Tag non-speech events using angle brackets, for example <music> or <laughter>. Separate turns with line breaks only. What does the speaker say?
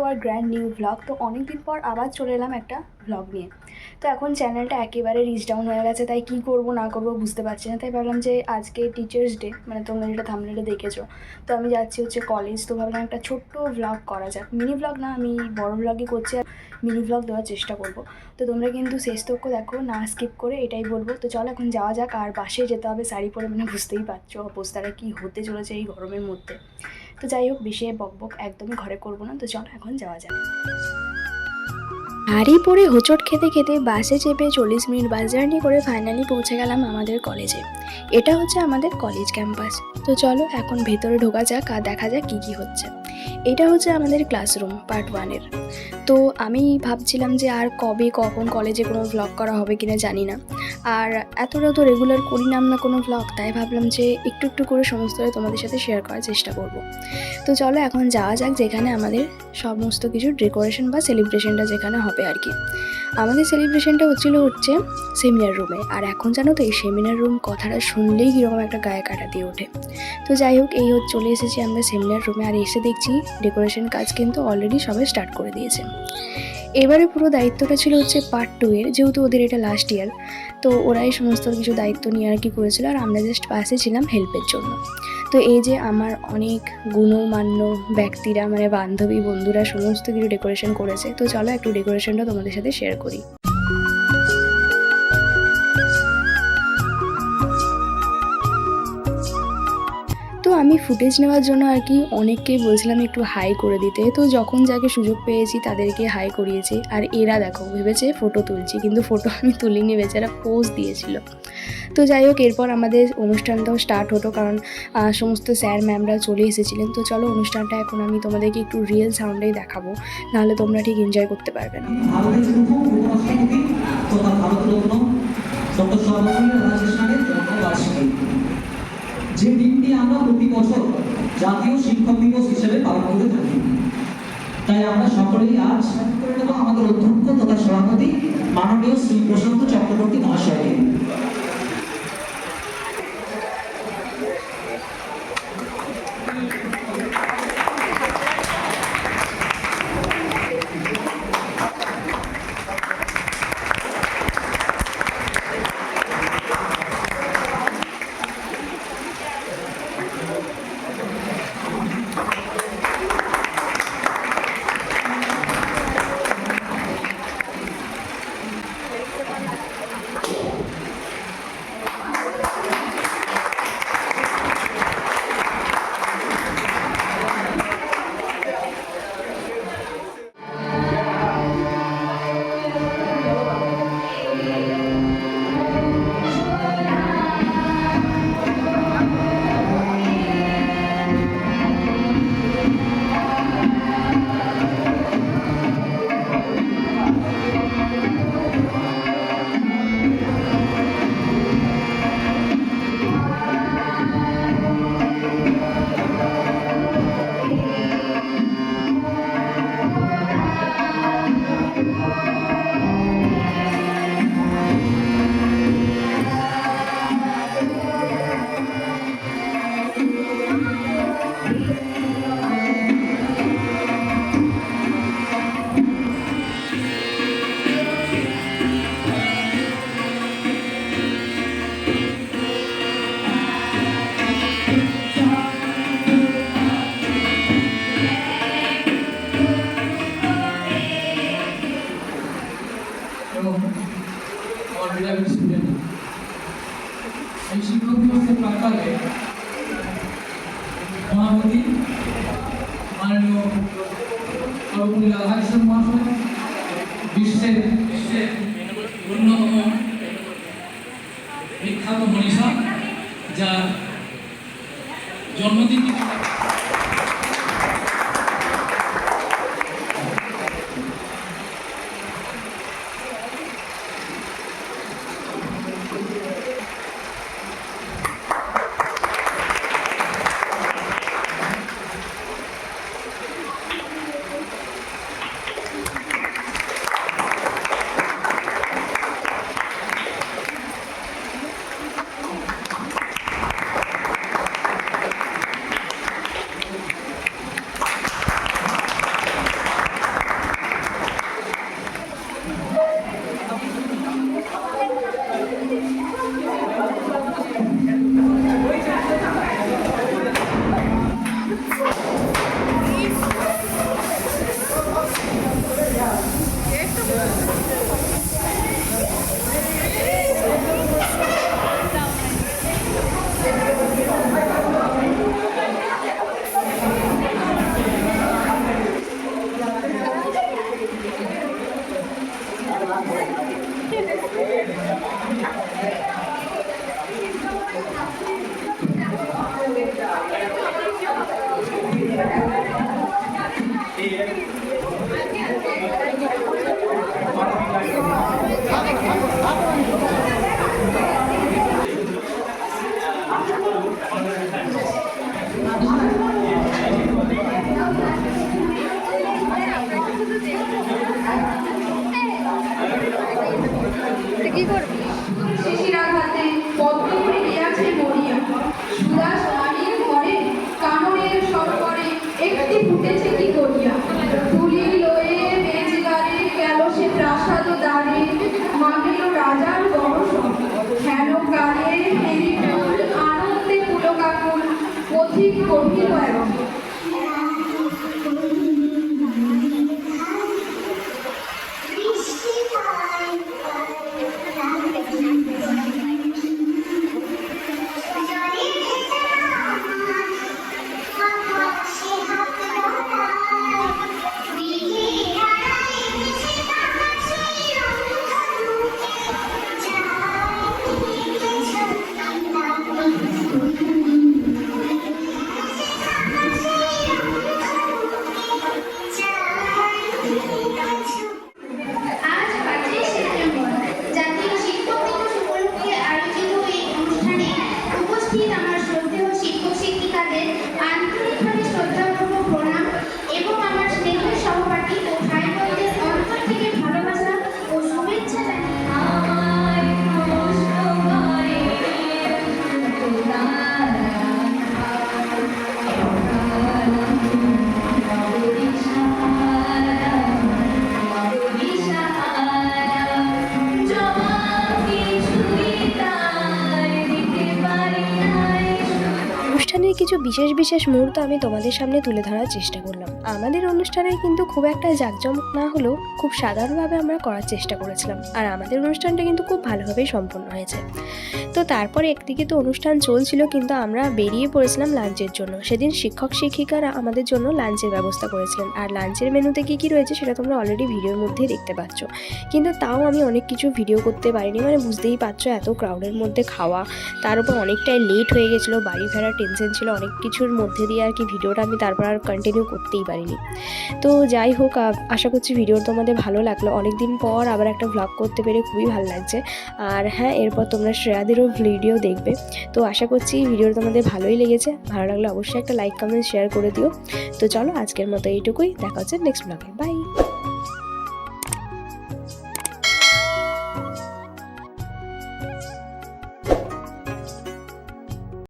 Two আর grand new vlog তো অনেক দিন পর আবার চলে এলাম একটা ভ্লগ নিয়ে। তো এখন চ্যানেলটা একেবারে রিচ ডাউন হয়ে গেছে, তাই কী করব, না করব বুঝতে পারছি না। তাই ভাবলাম যে আজকে টিচার্স ডে মানে তোমরা যেটা থামনেলে দেখেছ, তো আমি যাচ্ছি হচ্ছে কলেজ তো ভাবলাম একটা ছোট্ট ভ্লগ করা যাক। মিনি ভ্লগ না, আমি বড় ভ্লগই করছি আর মিনি ভ্লগ দেওয়ার চেষ্টা করব। তো তোমরা কিন্তু শেষ তক্ষ দেখো, না স্কিপ করে এটাই বলব। তো চলো এখন যাওয়া যাক, আর বাসে যেতে হবে, শাড়ি পরে মানে বুঝতেই পারছ অবস্থাটা কী হতে চলেছে এই গরমের মধ্যে। তো যাই হোক বিষয়ে বক বক একদমই ঘরে করব না, তো চলো এখন যাওয়া যাক। হাড়ি পরে হোঁচট খেতে খেতে বাসে চেপে চল্লিশ মিনিট বাস জার্নি করে ফাইনালি পৌঁছে গেলাম আমাদের কলেজে এটা হচ্ছে আমাদের কলেজ ক্যাম্পাস তো চলো এখন ভেতরে ঢোকা যাক আর দেখা যাক কী কী হচ্ছে। এটা হচ্ছে আমাদের ক্লাসরুম পার্ট ওয়ানের তো আমি ভাবছিলাম যে আর কবে, কখন কলেজে কোনো ভ্লগ করা হবে কিনা জানি না। আর এতটা তো রেগুলার করি না আমরা কোনো ভ্লগ তাই ভাবলাম যে একটু একটু করে সমস্তটা তোমাদের সাথে শেয়ার করার চেষ্টা করব। তো চলো এখন যাওয়া যাক যেখানে আমাদের সমস্ত কিছু ডেকোরেশন বা সেলিব্রেশনটা যেখানে হবে আর কি। আমাদের সেলিব্রেশনটা হচ্ছিল হচ্ছে সেমিনার রুমে। আর এখন জানো তো এই সেমিনার রুম কথাটা শুনলেই কীরকম একটা গায়ে কাটা দিয়ে ওঠে। তো যাই হোক, এই চলে এসেছি আমরা সেমিনার রুমে। আর এসে দেখছি ডেকোরেশন কাজ কিন্তু অলরেডি সবাই স্টার্ট করে দিয়েছে। এবারে পুরো দায়িত্বটা ছিল হচ্ছে পার্ট টু এর, যেহেতু ওদের এটা লাস্ট ইয়ার তো ওরাই সমস্ত কিছু দায়িত্ব নিয়ে আর কি করেছিল, আর আমরা জাস্ট পাশে ছিলাম হেল্পের জন্য। তো এই যে আমার অনেক গুণমান্য ব্যক্তিরা মানে বান্ধবী, বন্ধুরা, সমস্ত কিছু ডেকোরেশন করেছে, তো চলো একটু ডেকোরেশনটা তোমাদের সাথে শেয়ার করি। আমি ফুটেজ নেওয়ার জন্য আর কি অনেককেই বলছিলাম একটু হাই করে দিতে। তো যখন যাকে সুযোগ পেয়েছি তাদেরকে হাই করিয়েছি। আর এরা দেখো, ভেবেছে ফটো তুলছি, কিন্তু ফটো <laughs> আমি তুলিনি বেচারা পোজ দিয়েছিল। তো যাই হোক, এরপর আমাদের অনুষ্ঠানটাও স্টার্ট হতো, কারণ সমস্ত স্যার ম্যামরা চলে এসেছিলেন। তো চলো অনুষ্ঠানটা এখন আমি তোমাদেরকে একটু রিয়েল সাউন্ডেই দেখাবো, নাহলে তোমরা ঠিক এনজয় করতে পারবে না।
আমরা প্রতি বছর জাতীয় শিক্ষক দিবস হিসেবে পালন করে থাকি। তাই আমরা সকলেই আজ করে আমাদের অধ্যক্ষ তথা সভাপতি মাননীয় শ্রী প্রশান্ত চক্রবর্তী মহাশয়কে
এবং আমার বিরাট স্টুডেন্ট এই শিক্ষক দিবসের প্রাক্কালে মহামতি মাননীয় সর্বপল্লী রাধাকৃষ্ণ মহাশয় বিশ্বের বিশ্বের অন্যতম বিখ্যাত মনীষা, যার জন্মদিনটি
শিশিরাঘাতে পদ্ম করে গিয়াছে মরিয়া। সুদাস রানীর ঘরে কাননের সরকরে একটি ফুটেছে কি করিয়া? তুলি লয়ে বেজগারে গেল সে প্রাসাদ দ্বারে মাগিল রাজার দর্শন হেন কালে হেরি ফুল আনন্দে পুলকাকুল পথিক কহিল
কিছু বিশেষ বিশেষ মুহূর্ত আমি তোমাদের সামনে তুলে ধরার চেষ্টা করলাম। আমাদের অনুষ্ঠানে কিন্তু খুব একটা জাঁকজমক না হলেও খুব সাধারণভাবে আমরা করার চেষ্টা করেছিলাম। আর আমাদের অনুষ্ঠানটা কিন্তু খুব ভালোভাবেই সম্পন্ন হয়েছে। তো তারপরে একদিকে তো অনুষ্ঠান চলছিল, কিন্তু আমরা বেরিয়ে পড়েছিলাম লাঞ্চের জন্য। সেদিন শিক্ষক শিক্ষিকারা আমাদের জন্য লাঞ্চের ব্যবস্থা করেছিলেন। আর লাঞ্চের মেনুতে কী কী রয়েছে সেটা তোমরা অলরেডি ভিডিওর মধ্যেই দেখতে পাচ্ছ। কিন্তু তাও আমি অনেক কিছু ভিডিও করতে পারিনি মানে বুঝতেই পারছ এত ক্রাউডের মধ্যে খাওয়া। তার উপর অনেকটাই লেট হয়ে গেছিল, বাড়ি ফেরার টেনশন ছিল অনেক কিছুর মধ্যে দিয়ে আর কি ভিডিওটা আমি তারপর আর কন্টিনিউ করতেই পারিনি। তো যাই হোক আশা করছি ভিডিও তোমাদের ভালো লাগল। অনেক দিন পর আবার একটা ভ্লগ করতে পেরে খুবই ভালো লাগছে। আর হ্যাঁ এরপর তোমরা শ্রেয়াদেরও ভিডিও দেখবে। তো আশা করছি ভিডিও তোমাদের ভালোই লেগেছে। ভালো লাগলে অবশ্যই একটা লাইক কমেন্ট শেয়ার করে দিও। তো চলো আজকের মতো এইটুকুই। দেখা হচ্ছে নেক্সট ব্লগে বাই